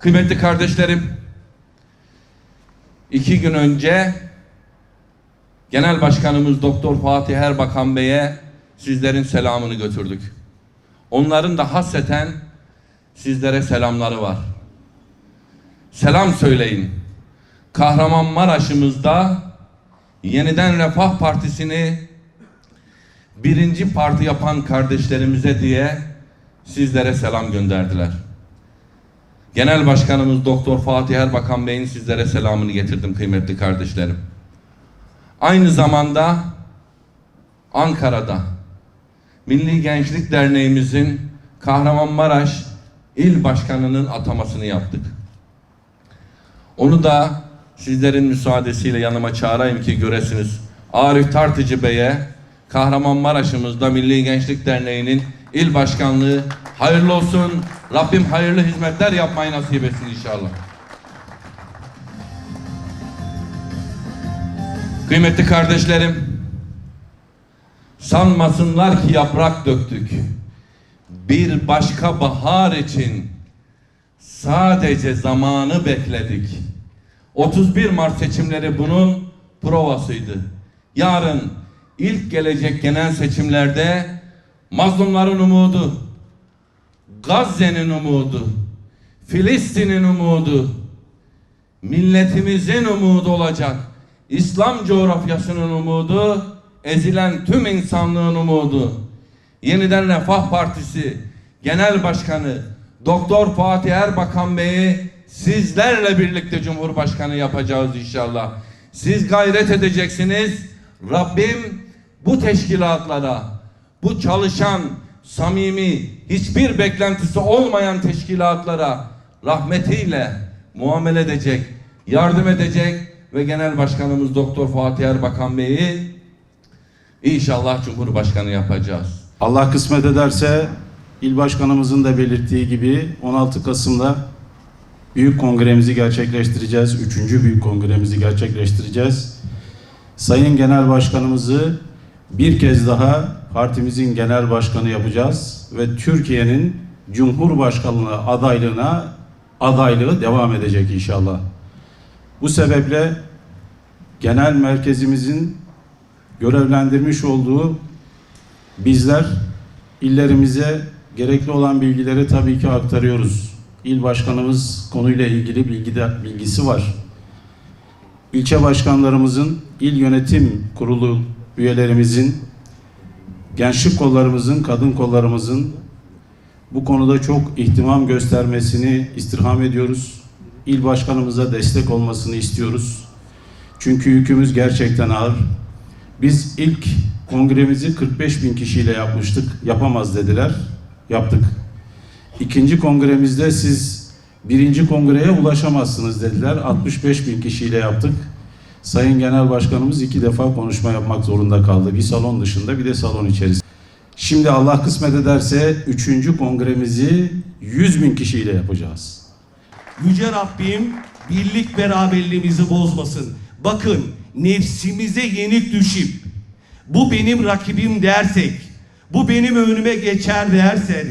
Kıymetli kardeşlerim, iki gün önce Genel Başkanımız Doktor Fatih Erbakan Bey'e sizlerin selamını götürdük. Onların da hasreten sizlere selamları var. Selam söyleyin. Kahramanmaraş'ımızda yeniden Refah Partisi'ni birinci parti yapan kardeşlerimize diye sizlere selam gönderdiler. Genel Başkanımız Doktor Fatih Erbakan Bey'in sizlere selamını getirdim kıymetli kardeşlerim. Aynı zamanda Ankara'da Milli Gençlik Derneğimizin Kahramanmaraş İl Başkanı'nın atamasını yaptık. Onu da sizlerin müsaadesiyle yanıma çağırayım ki göresiniz. Arif Tartıcı Bey'e Kahramanmaraş'ımızda Milli Gençlik Derneği'nin il başkanlığı hayırlı olsun. Rabbim hayırlı hizmetler yapmayı nasip etsin inşallah. Kıymetli kardeşlerim, sanmasınlar ki yaprak döktük. Bir başka bahar için sadece zamanı bekledik. 31 Mart seçimleri bunun provasıydı. Yarın ilk gelecek genel seçimlerde mazlumların umudu, Gazze'nin umudu, Filistin'in umudu, milletimizin umudu olacak. İslam coğrafyasının umudu, ezilen tüm insanlığın umudu. Yeniden Refah Partisi Genel Başkanı Doktor Fatih Erbakan Bey'i sizlerle birlikte Cumhurbaşkanı yapacağız inşallah. Siz gayret edeceksiniz. Rabbim bu teşkilatlara, bu çalışan, samimi, hiçbir beklentisi olmayan teşkilatlara rahmetiyle muamele edecek, yardım edecek ve Genel Başkanımız Doktor Fatih Erbakan Bey'i inşallah Cumhurbaşkanı yapacağız. Allah kısmet ederse il başkanımızın da belirttiği gibi 16 Kasım'da büyük kongremizi gerçekleştireceğiz. Üçüncü büyük kongremizi gerçekleştireceğiz. Sayın Genel Başkanımızı bir kez daha partimizin genel başkanı yapacağız ve Türkiye'nin Cumhurbaşkanlığı adaylığına adaylığı devam edecek inşallah. Bu sebeple genel merkezimizin görevlendirmiş olduğu bizler illerimize gerekli olan bilgileri tabii ki aktarıyoruz. İl başkanımız konuyla ilgili bilgi bilgisi var. İlçe başkanlarımızın, il yönetim kurulu üyelerimizin, gençlik kollarımızın, kadın kollarımızın bu konuda çok ihtimam göstermesini istirham ediyoruz. İl başkanımıza destek olmasını istiyoruz. Çünkü yükümüz gerçekten ağır. Biz ilk kongremizi 45 bin kişiyle yapmıştık. Yapamaz dediler. Yaptık. İkinci kongremizde siz birinci kongreye ulaşamazsınız dediler. 65 bin kişiyle yaptık. Sayın Genel Başkanımız iki defa konuşma yapmak zorunda kaldı. Bir salon dışında bir de salon içerisinde. Şimdi Allah kısmet ederse üçüncü kongremizi 100 bin kişiyle yapacağız. Yüce Rabbim birlik beraberliğimizi bozmasın. Bakın nefsimize yenik düşüp bu benim rakibim dersek, bu benim önüme geçer dersek,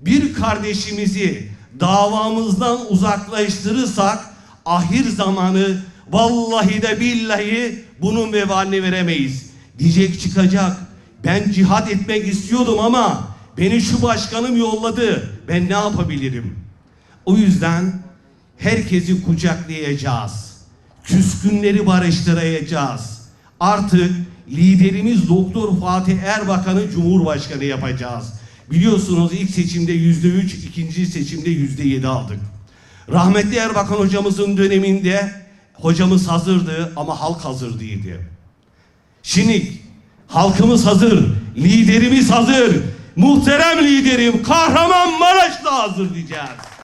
bir kardeşimizi davamızdan uzaklaştırırsak ahir zamanı vallahi de billahi bunun vebalini veremeyiz. Diyecek çıkacak. Ben cihat etmek istiyordum ama beni şu başkanım yolladı. Ben ne yapabilirim? O yüzden herkesi kucaklayacağız. Küskünleri barıştıracağız. Artık liderimiz Doktor Fatih Erbakan'ı Cumhurbaşkanı yapacağız. Biliyorsunuz ilk seçimde yüzde üç, ikinci seçimde yüzde yedi aldık. Rahmetli Erbakan hocamızın döneminde hocamız hazırdı ama halk hazır değildi. Şimdi halkımız hazır, liderimiz hazır, muhterem liderim Kahramanmaraş'ta hazır diyeceğiz.